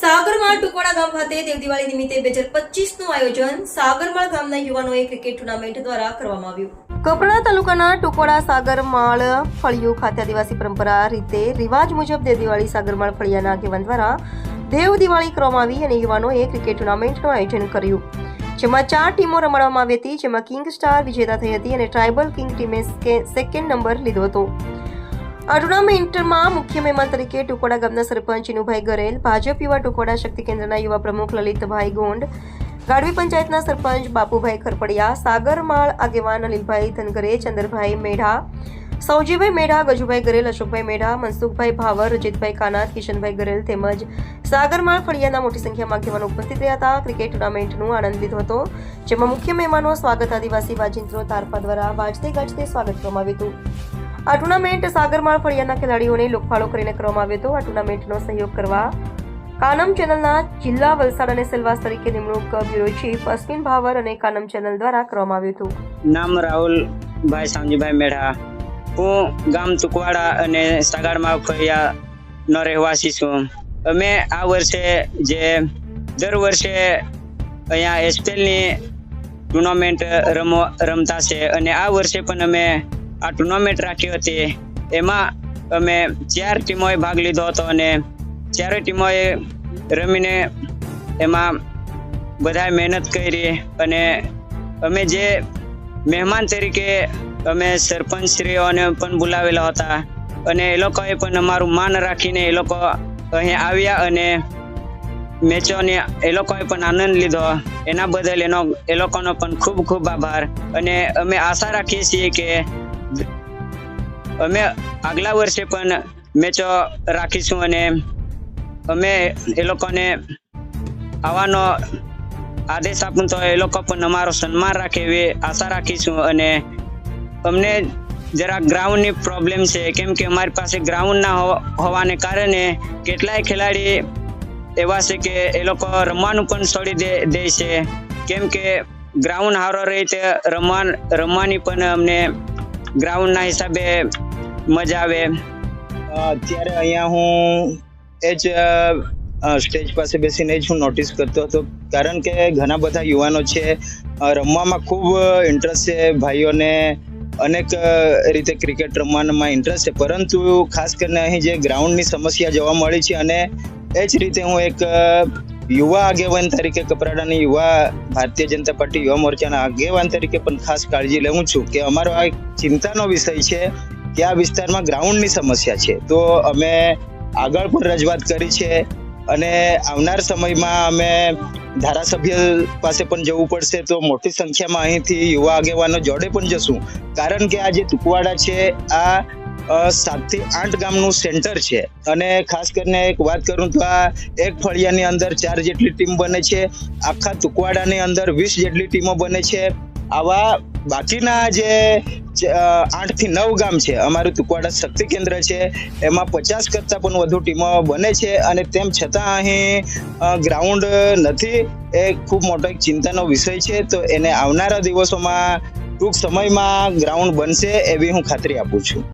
સાગરમાળ ટુકવાડા ગામ ખાતે દેવ દિવાળી નિમિત્તે બે હજાર પચીસનું આયોજન સાગરમાળ ગામના યુવાનોએ ક્રિકેટ ટુર્નામેન્ટ દ્વારા કરવામાં આવ્યું. કપડા તાલુકાના ટુકવાડા સાગરમાળ ફળિયું ખાતે આદિવાસી પરંપરા રીતે રિવાજ મુજબ દેવ દિવાળી સાગરમાળ ફળિયાના આગેવાન દ્વારા દેવ દિવાળી કરવામાં આવી અને યુવાનોએ ક્રિકેટ ટુર્નામેન્ટનું આયોજન કર્યું. જેમાં ચાર ટીમો રમાડવામાં આવી હતી, જેમાં કિંગ સ્ટાર વિજેતા થઈ હતી અને ટ્રાઇબલ કિંગ ટીમે સેકન્ડ નંબર લીધો હતો. આ ટુર્નામેન્ટમાં મુખ્ય મહેમાન તરીકે ટુકોડા ગામના સરપંચ ઇનુભાઈ ગરેલ, ભાજપ યુવા ટુકોડા શક્તિ કેન્દ્રના યુવા પ્રમુખ લલિતભાઈ ગોંડ, ગાડવી પંચાયતના સરપંચ બાપુભાઈ ખરપડિયા સાગરમાળ આગેવાન અનિલભાઈ ધનગરે, ચંદરભાઈ મેઢા સૌજીભાઈ મેઢા, ગજુભાઈ ગરેલ, અશોકભાઈ મેઢા, મનસુખભાઈ ભાવર રજિતભાઈ કાનાથ કિશનભાઈ ગરેલ તેમજ સાગરમાળ ફળિયાના મોટી સંખ્યામાં આગેવાનો ઉપસ્થિત રહ્યા હતા. ક્રિકેટ ટુર્નામેન્ટનું આનંદ લીધો હતો, જેમાં મુખ્ય મહેમાનો સ્વાગત આદિવાસી વાજિંત્રો તારપા દ્વારા વાજતે ગાજતે સ્વાગત કરવામાં આવ્યું હતું. આ ટુર્નામેન્ટ સાગરમાળ ફળિયાના ખેલાડીઓને લોકફાળો કરીને કરવામાં આવ્યો હતો. આ ટુર્નામેન્ટનો સહયોગ કરવા કાનમ ચેનલના જિલ્લા વલસાડ અને સેલવાસ તરીકે નિમણૂક બ્યુરો ચીફ અશ્વિન ભાવર અને કાનમ ચેનલ દ્વારા કરવામાં આવ્યું હતું. નામ રાહુલ, ભાઈ સામજીભાઈ મેઢા. હું ગામ તુકવાડા અને સાગરમાં ફળિયાનો રહેવાસી છું. અમે આ વર્ષે જે દર વર્ષે અહીંયા એસપીએલની ટુર્નામેન્ટ રમો, રમતા છે અને આ વર્ષે પણ અમે આ ટુર્નામેન્ટ રાખી હતી. એમાં અમે ચાર ટીમોએ ભાગ લીધો હતો અને ચારે ટીમોએ રમીને એમાં બધાએ મહેનત કરી અને અમે જે મહેમાન તરીકે અમે સરપંચશ્રીઓને પણ બોલાવેલા હતા અને એ લોકોએ પણ અમારું માન રાખીને એ લોકો અહીં આવ્યા અને મેચોને એ લોકોએ પણ આનંદ લીધો. એના બદલ એનો એ લોકોનો પણ ખૂબ ખૂબ આભાર અને અમે આશા રાખીએ છીએ કે અમે આગલા વર્ષે પણ મેચો રાખીશું અને અમે એ લોકોને આવવાનો આદેશ આપું તો એ લોકો પણ અમારો સન્માન રાખે એવી આશા રાખીશું અને અમને જરા ગ્રાઉન્ડની પ્રોબ્લેમ છે. કેમ કે અમારી પાસે ગ્રાઉન્ડ ના હોવાને કારણે કેટલાય ખેલાડી એવા છે કે એ લોકો રમવાનું પણ છોડી દે દે છે. કેમ કે ગ્રાઉન્ડ સારો રહી તે રમવા, રમવાની પણ અમને ગ્રાઉન્ડના હિસાબે મજા આવે. અત્યારે અહીંયા હું એ જ સ્ટેજ પાસે બેસીને જ હું નોટિસ કરતો હતો. કારણ કે ઘણા બધા યુવાનો છે રમવામાં ખૂબ ઇન્ટરેસ્ટ છે, ભાઈઓને અનેક રીતે ક્રિકેટ રમવામાં ઇન્ટરેસ્ટ છે. પરંતુ ખાસ કરીને અહીં જે ગ્રાઉન્ડની સમસ્યા જોવા મળી છે અને એ જ રીતે હું એક યુવા આગેવાન તરીકે કપરાડાની યુવા ભારતીય જનતા પાર્ટી યુવા મોરચાના આગેવાન તરીકે પણ ખાસ કાળજી લેવું છું કે અમારો આ ચિંતાનો વિષય છે કે આ વિસ્તારમાં ગ્રાઉન્ડની સમસ્યા છે? તો અમે આગળ પણ રજૂઆત કરી છે અને આવનાર સમયમાં અમે ધારાસભ્ય પાસે પણ જવું પડશે તો મોટી સંખ્યામાં અહીંથી યુવા આગેવાનો જોડે પણ જશું. કારણ કે આ જે ટુકવાડા છે, આ સાતથી આઠ ગામનું સેન્ટર છે. અને ખાસ કરીને એક વાત કરું તો આ એક ફળિયાની અંદર ચાર જેટલી ટીમ બને છે. આખા ટુકવાડાની અંદર વીસ જેટલી ટીમો બને છે. આવા બાકીના જે આઠથી નવ ગામ છે, અમારું તુકવાડા શક્તિ કેન્દ્ર છે, એમાં પચાસ કરતા પણ વધુ ટીમો બને છે અને તેમ છતાં અહીં ગ્રાઉન્ડ નથી, એ ખૂબ મોટો એક ચિંતાનો વિષય છે, તો એને આવનારા દિવસોમાં ટૂંક સમયમાં ગ્રાઉન્ડ બનશે એવી હું ખાતરી આપું છું.